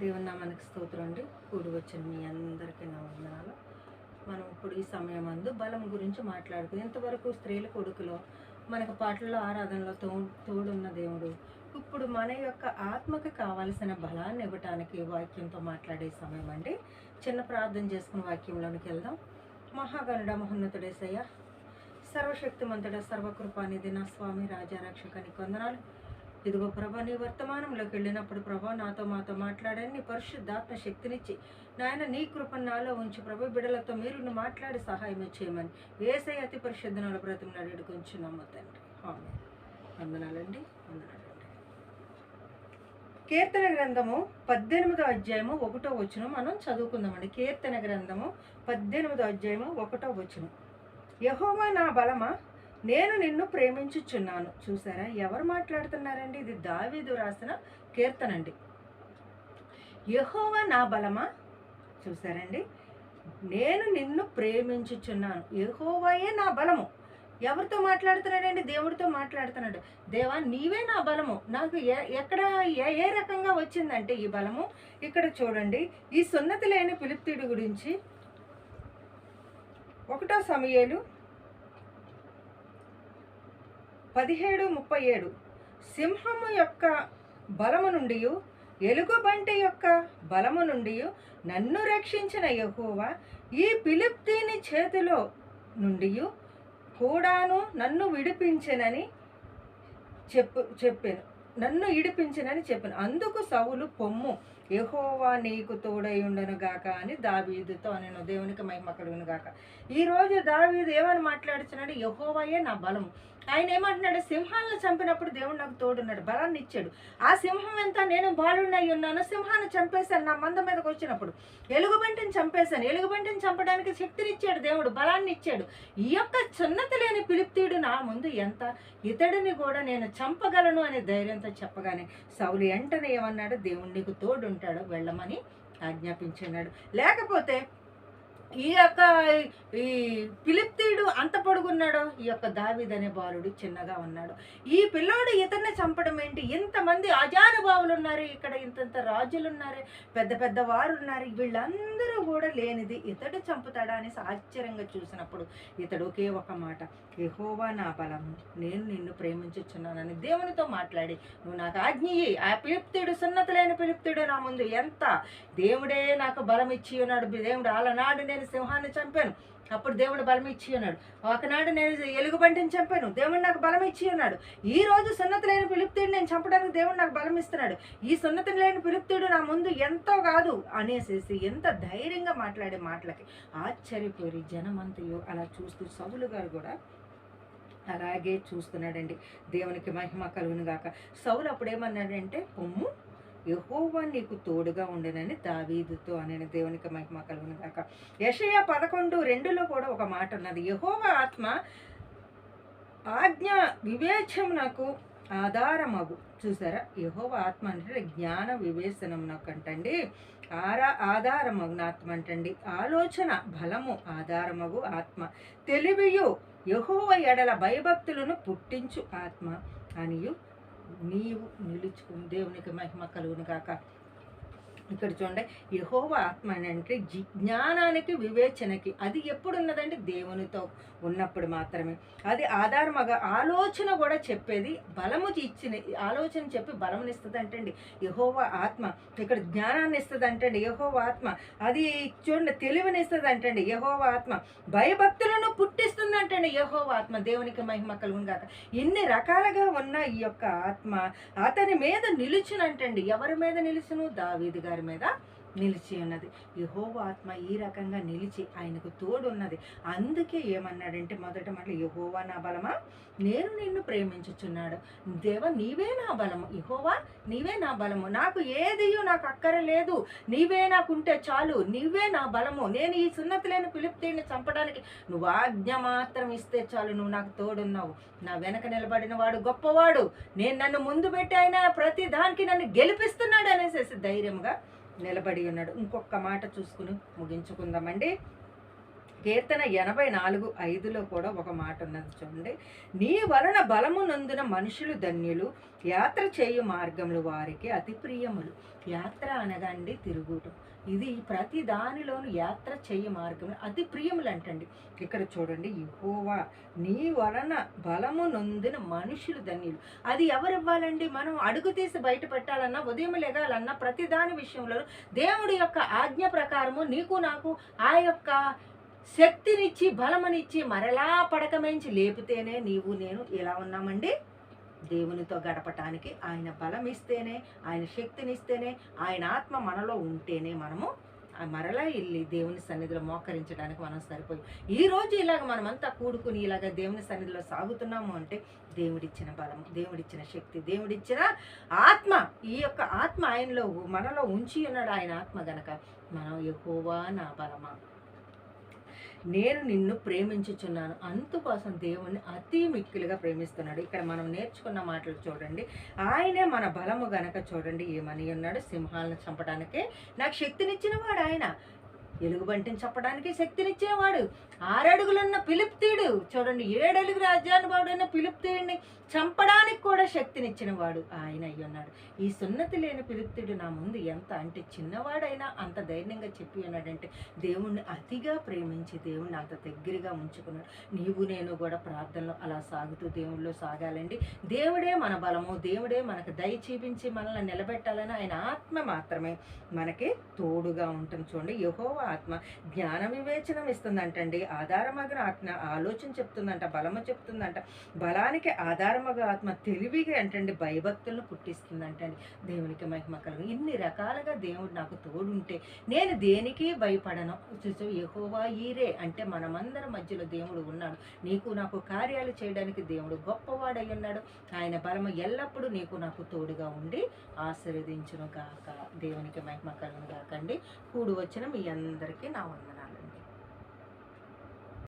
దేవుని నామానికి స్తోత్రం అండి. కూడి వచ్చిన మీ అందరికీ నా వందనాలు. మనం ఇప్పుడు ఈ సమయం అందు బలం గురించి మాట్లాడుకుంది. ఇంతవరకు స్త్రీల కొడుకులో మనకు పాటల్లో ఆరాధనలో తో తోడున్న దేవుడు ఇప్పుడు మన యొక్క ఆత్మకి కావలసిన బలాన్ని ఇవ్వటానికి వాక్యంతో మాట్లాడే సమయం అండి. చిన్న ప్రార్థన చేసుకుని వాక్యంలోనికి వెళ్దాం. మహాగనుడ మహోన్నతుడేసయ్య సర్వశక్తిమంతుడ సర్వకృపానిధి నా స్వామి రాజారక్షకని కొందనాలు ఇదిగో ప్రభా నీ వర్తమానంలోకి వెళ్ళినప్పుడు ప్రభా నాతో మాతో మాట్లాడని నీ పరిశుద్ధాత్మ శక్తినిచ్చి నాయన నీ కృపను నాలో ఉంచి ప్రభు బిడలతో మీరు మాట్లాడి సహాయం చేయమని ఏసై అతి పరిశుద్ధనాల బ్రతిమలాడి కొంచెం నమ్మతండి ఆమె వందనాలండి వందనాలండి. కీర్తన గ్రంథము పద్దెనిమిదో అధ్యాయము ఒకటో వచ్చును మనం చదువుకుందామండి. కీర్తన గ్రంథము పద్దెనిమిదో అధ్యాయము ఒకటో వచ్చును యహోవా నా బలమా? నేను నిన్ను ప్రేమించుచున్నాను. చూసారా ఎవరు మాట్లాడుతున్నారండి? ఇది దావీదు రాసిన కీర్తనండి. యహోవా నా బలమా? చూసారండి నేను నిన్ను ప్రేమించుచున్నాను. యహోవాయే నా బలము. ఎవరితో మాట్లాడుతున్నాడండి? దేవుడితో మాట్లాడుతున్నాడు. దేవా నీవే నా బలము. నాకు ఎ- ఎక్కడ ఏ ఏ రకంగా వచ్చిందంటే ఈ బలము? ఇక్కడ చూడండి. ఈ సున్నతి లేని పిలుపుతుడి గురించి ఒకటో సమయాలు పదిహేడు ముప్పై ఏడు. సింహము యొక్క బలము నుండి ఎలుగుబంటి యొక్క బలము నుండి నన్ను రక్షించిన యహోవా ఈ పిలిప్తీని చేతిలో నుండి కూడాను నన్ను విడిపించనని చెప్పు చెప్పాను. నన్ను ఇడిపించనని చెప్పాను. అందుకు సవులు పొమ్ము యహోవా నీకు తోడై ఉండను గాక అని దావీదుతో నేను దేవునికి మహిమ కలుగును గాక ఈరోజు దావీదు ఏమని మాట్లాడుతున్నాడు యహోవాయే నా బలము. ఆయన ఏమంటున్నాడు? సింహాలను చంపినప్పుడు దేవుడు నాకు తోడున్నాడు బలాన్ని ఇచ్చాడు. ఆ సింహం ఎంత? నేను బాలుడినై ఉన్నాను. సింహాన్ని చంపేశాను నా మంద మీదకి వచ్చినప్పుడు. ఎలుగుబంటిని చంపేశాను. ఎలుగుబంటిని చంపడానికి శక్తినిచ్చాడు దేవుడు బలాన్ని ఇచ్చాడు. ఈ యొక్క సున్నతి లేని పిలుపుతీడు నా ముందు ఎంత? ఇతడిని కూడా నేను చంపగలను అనే ధైర్యంతో చెప్పగానే సౌలు వెంటనే ఏమన్నాడు? దేవుడు నీకు తోడుంటాడు వెళ్ళమని ఆజ్ఞాపించున్నాడు. లేకపోతే ఈ యొక్క ఈ పిలిప్తీడు అంత పొడుగున్నాడు? ఈ యొక్క దావిదనే బాలుడు చిన్నగా ఉన్నాడు. ఈ పిల్లోడు ఇతన్ని చంపడం ఏంటి? ఇంతమంది అజానుభావులు ఉన్నారు ఇక్కడ ఇంతంత రాజులు ఉన్నారు పెద్ద పెద్ద వారు ఉన్నారు వీళ్ళందరూ కూడా లేనిది ఇతడు చంపుతాడా అనేసి ఆశ్చర్యంగా చూసినప్పుడు ఇతడు ఒకే ఒక మాట యెహోవా నా బలము నేను నిన్ను ప్రేమించుచున్నానని దేవునితో మాట్లాడి నువ్వు నాకు ఆజ్ఞ ఆ పిలుప్తుడు సున్నత లేని పిలుపుతుడు నా ముందు ఎంత? దేవుడే నాకు బలం ఇచ్చి ఉన్నాడు. దేవుడు అలనాడు నేను సింహాన్ని చంపాను. అప్పుడు దేవుడు బలం ఇచ్చి ఉన్నాడు ఒకనాడు నేను ఎలుగుబంటిని చంపాను. దేవుడు నాకు బలం ఇచ్చి ఉన్నాడు ఈ రోజు సున్నతి లేని పిలుపుతీడు నేను చంపడానికి దేవుడు నాకు బలం ఇస్తున్నాడు. ఈ సున్నతి లేని పిలుపుతీడు నా ముందు ఎంతో కాదు అనేసేసి ఎంత ధైర్యంగా మాట్లాడే మాటలకి ఆశ్చర్యపోయి జనమంతయు అలా చూస్తూ సవులు గారు కూడా అలాగే చూస్తున్నాడండి. దేవునికి మహిమ కలుగును గాక. సౌలు అప్పుడు ఏమన్నాడంటే పొమ్ము యహోవా నీకు తోడుగా ఉండనని దావీదుతో అనే దేవునికి మహిమ కలుగును గాక. యషయ పదకొండు రెండులో కూడా ఒక మాట ఉన్నది. యహోవా ఆత్మ ఆజ్ఞ వివేచమునకు ఆధారమగు. చూసారా? యహోవ ఆత్మ అంటే జ్ఞాన వివేచనం నాకంటండి. ఆరా ఆధారమగు ఆత్మ అంటండి. ఆలోచన బలము ఆధారమగు ఆత్మ. తెలివియు యహోవ ఎడల భయభక్తులను పుట్టించు ఆత్మ. అనియు నీవు నిలుచుకుని దేవునికి మహిమ కలుగును కాక ఇక్కడ చూడండి. యహోవ ఆత్మ అని అంటే జి- జ్ఞానానికి వివేచనకి అది ఎప్పుడు ఉన్నదండి దేవునితో ఉన్నప్పుడు మాత్రమే. అది ఆధారమగా ఆలోచన కూడా చెప్పేది బలము ఇచ్చిన ఆలోచన చెప్పి బలమునిస్తుంది అంటండి యహోవ ఆత్మ ఇక్కడ జ్ఞానాన్ని ఇస్తుంది అంటండి యహోవ ఆత్మ అది చూడండి తెలివినిస్తుంది అంటండి యహోవ ఆత్మ భయభక్తులను పుట్టిస్తుంది అంటండి యహోవ ఆత్మ దేవునికి మహిమ కలుగును గాక. ఇన్ని రకాలుగా ఉన్న ఈ యొక్క ఆత్మ అతని మీద నిలుచునంటండి. ఎవరి మీద నిలుచును? దావీదు గారి మీద నిలిచి ఉన్నది. యహోవ ఆత్మ ఈ రకంగా నిలిచి ఆయనకు తోడున్నది. అందుకే ఏమన్నాడంటే మొదట మాట యహోవా నా బలమా? నేను నిన్ను ప్రేమించుచున్నాడు. దేవ నీవే నా బలము. యహోవా నీవే నా బలము. నాకు ఏదియో నాకు అక్కరలేదు నీవే నాకుంటే చాలు. నీవే నా బలము. నేను ఈ సున్నతి లేని పిలుపుతీని చంపడానికి నువ్వు ఆజ్ఞ మాత్రం ఇస్తే చాలు. నువ్వు నాకు తోడున్నావు. నా వెనక నిలబడిన వాడు గొప్పవాడు. నేను నన్ను ముందు పెట్టి అయినా ప్రతి దానికి నన్ను గెలిపిస్తున్నాడు అనేసి ధైర్యంగా నిలబడి ఉన్నాడు. ఇంకొక మాట చూసుకుని ముగించుకుందామండి. కీర్తన ఎనభై నాలుగు ఐదులో కూడా ఒక మాట ఉన్నది చూడండి. నీ వలన బలము నందున మనుషులు ధన్యులు యాత్ర చేయు మార్గములు వారికి అతి ప్రియములు. యాత్ర అనగాండి తిరుగుటం ఇది ప్రతి దానిలోను యాత్ర చేయ మార్గం. అతి ప్రియములు అంటండి ఇక్కడ చూడండి ఇహోవా నీ వలన బలము నొందిన మనుషులు ధన్యులు. అది ఎవరు ఇవ్వాలండి మనం అడుగు తీసి బయట పెట్టాలన్నా ఉదయం లెగాలన్నా ప్రతి దాని విషయంలో దేవుడి యొక్క ఆజ్ఞ ప్రకారము నీకు నాకు ఆ యొక్క శక్తినిచ్చి బలమనిచ్చి మరలా పడకమించి లేపితేనే నీవు నేను ఎలా ఉన్నామండి. దేవునితో గడపటానికి ఆయన బలం ఇస్తేనే ఆయన శక్తినిస్తేనే ఆయన ఆత్మ మనలో ఉంటేనే మనము మరలా వెళ్ళి దేవుని సన్నిధిలో మోకరించడానికి మనం సరిపోయి. ఈ రోజు ఇలాగ మనమంతా కూడుకుని ఇలాగ దేవుని సన్నిధిలో సాగుతున్నాము అంటే దేవుడిచ్చిన బలం దేవుడిచ్చిన శక్తి దేవుడిచ్చిన ఆత్మ. ఈ యొక్క ఆత్మ ఆయనలో మనలో ఉంచి ఉన్నాడు ఆయన ఆత్మ గనక. మనం ఎక్కువ నా బలమా? నేను నిన్ను ప్రేమించుచున్నాను. అందుకోసం దేవుణ్ణి అతి మిక్కిలుగా ప్రేమిస్తున్నాడు. ఇక్కడ మనం నేర్చుకున్న మాటలు చూడండి. ఆయనే మన బలము గనక చూడండి. ఏమని ఉన్నాడు? సింహాలను చంపడానికే. నాకు శక్తినిచ్చిన వాడు ఆయన. ఎలుగుబంటిని చెప్పడానికి శక్తినిచ్చేవాడు. ఆరడుగులున్న పిలుప్తీడు చూడండి ఏడడుగు రాజ్యానుభావుడైన పిలుప్తీడిని చంపడానికి కూడా శక్తినిచ్చినవాడు ఆయన అయి ఉన్నాడు. ఈ సున్నతి లేని పిలుప్తుడు నా ముందు ఎంత అంటే చిన్నవాడైనా అంత ధైర్యంగా చెప్పి ఉన్నాడంటే దేవుణ్ణి అతిగా ప్రేమించి దేవుణ్ణి అంత దగ్గరగా ఉంచుకున్నాడు. నీవు నేను కూడా ప్రార్థనలో అలా సాగుతూ దేవుళ్ళు సాగాలండి. దేవుడే మన బలము దేవుడే మనకు దయ చూపించి మనల్ని నిలబెట్టాలని ఆయన ఆత్మ మాత్రమే మనకి తోడుగా ఉంటుంది. చూడండి యహోవా ఆత్మ జ్ఞాన వివేచనం ఇస్తుందంటండి. ఆధారమగిన ఆత్మ ఆలోచన చెప్తుందంట బలము చెప్తుందంట. బలానికి ఆధారమగా ఆత్మ తెలివిగా అంటండి భయభక్తులను పుట్టిస్తుందంటండి. దేవునికి మహిమ కలుగు. ఇన్ని రకాలుగా దేవుడు నాకు తోడుంటే నేను దేనికి భయపడను. చూసే ఎహోవా ఈరే అంటే మనమందరి మధ్యలో దేవుడు ఉన్నాడు. నీకు నాకు కార్యాలు చేయడానికి దేవుడు గొప్పవాడై ఉన్నాడు. ఆయన బలము ఎల్లప్పుడూ నీకు నాకు తోడుగా ఉండి ఆశీర్వదించును గాక. దేవునికి మహిమ కలుగును గాకండి కూడు వచ్చిన మీ అందరికీ నా వందనాలు.